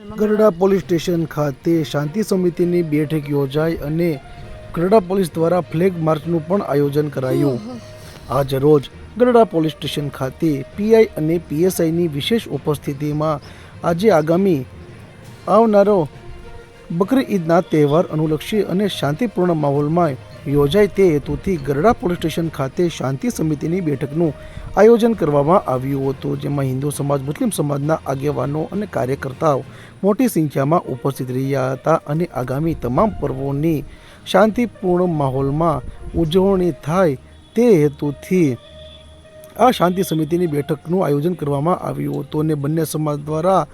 ગરડા police station ખાતે શાંતિ સમિતિની બેઠક યોજાઈ અને ગરડા પોલીસ દ્વારા ફ્લેગ માર્ચનું પણ આયોજન કરાયું. આજ રોજ ગરડા પોલીસ સ્ટેશન ખાતે પીઆઈ અને પીએસઆઈની વિશેષ ઉપસ્થિતિમાં આજે આગામી આવનારો બકરી ઈદના તહેવાર અનુલક્ષી અને શાંતિપૂર્ણ માહોલમાં યોજાય તે હેતુથી ગરડા પોલીસ સ્ટેશન ખાતે શાંતિ સમિતિની બેઠકનું આયોજન કરવામાં આવ્યું હતું, જેમાં હિન્દુ સમાજ, મુસ્લિમ સમાજના આગેવાનો અને કાર્યકર્તાઓ મોટી સંખ્યામાં ઉપસ્થિત રહ્યા હતા અને આગામી તમામ પર્વોની શાંતિપૂર્ણ માહોલમાં ઉજવણી થાય તે હેતુથી આ શાંતિ સમિતિની બેઠકનું આયોજન કરવામાં આવ્યું હતું અને બંને સમાજ દ્વારા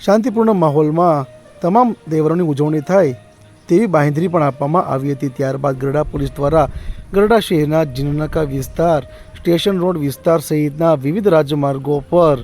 શાંતિપૂર્ણ માહોલમાં તમામ તહેવારોની ઉજવણી થાય તેવી બાંહેધરી પણ આપવામાં આવી હતી. ત્યારબાદ ગરડા પોલીસ દ્વારા ગરડા શહેરના જીનનાકા વિસ્તાર, સ્ટેશન રોડ વિસ્તાર સહિતના વિવિધ રાજમાર્ગો પર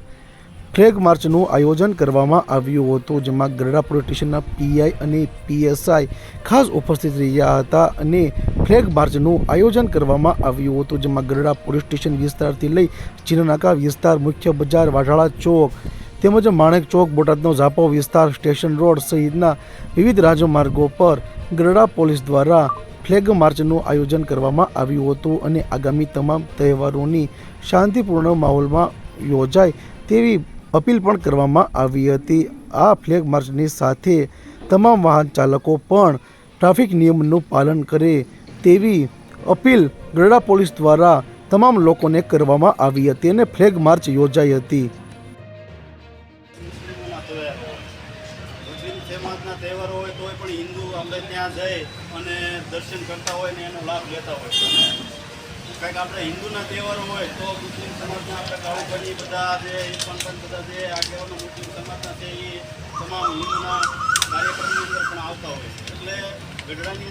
ફ્લેગ માર્ચનું આયોજન કરવામાં આવ્યું હતું, જેમાં ગરડા પોલીસ સ્ટેશનના પીઆઈ અને પીએસઆઈ ખાસ ઉપસ્થિત રહ્યા હતા અને ફ્લેગ માર્ચનું આયોજન કરવામાં આવ્યું હતું, જેમાં ગરડા પોલીસ સ્ટેશન વિસ્તારથી લઈ જીનનાકા વિસ્તાર, મુખ્ય બજાર, વાઢાળા ચોક તેમજ માણેક ચોક બોટાદનો ઝાપો વિસ્તાર સ્ટેશન રોડ સહિતના વિવિધ રાજમાર્ગો પર ગરડા પોલીસ દ્વારા ફ્લેગ માર્ચનું આયોજન કરવામાં આવ્યું હતું અને આગામી તમામ તહેવારોની શાંતિપૂર્ણ માહોલમાં યોજાય તેવી અપીલ પણ કરવામાં આવી હતી. આ ફ્લેગ માર્ચની સાથે તમામ વાહન ચાલકો પણ ટ્રાફિક નિયમનું પાલન કરે તેવી અપીલ ગરડા પોલીસ દ્વારા તમામ લોકોને કરવામાં આવી હતી અને ફ્લેગ માર્ચ યોજાઈ હતી. મુસ્લિમ સમાજના તહેવારો હોય તોય પણ હિન્દુ આપણે ત્યાં જઈ અને દર્શન કરતા હોય ને એનો લાભ લેતા હોય. કંઈક આપણે હિન્દુના તહેવારો હોય તો મુસ્લિમ સમાજના આપણે કાળુભાઈ બધા જે પણ બધા જે આગેવાનો મુસ્લિમ સમાજના છે એ તમામ હિન્દુના કાર્યક્રમની અંદર પણ આવતા હોય. એટલે ગઢડાની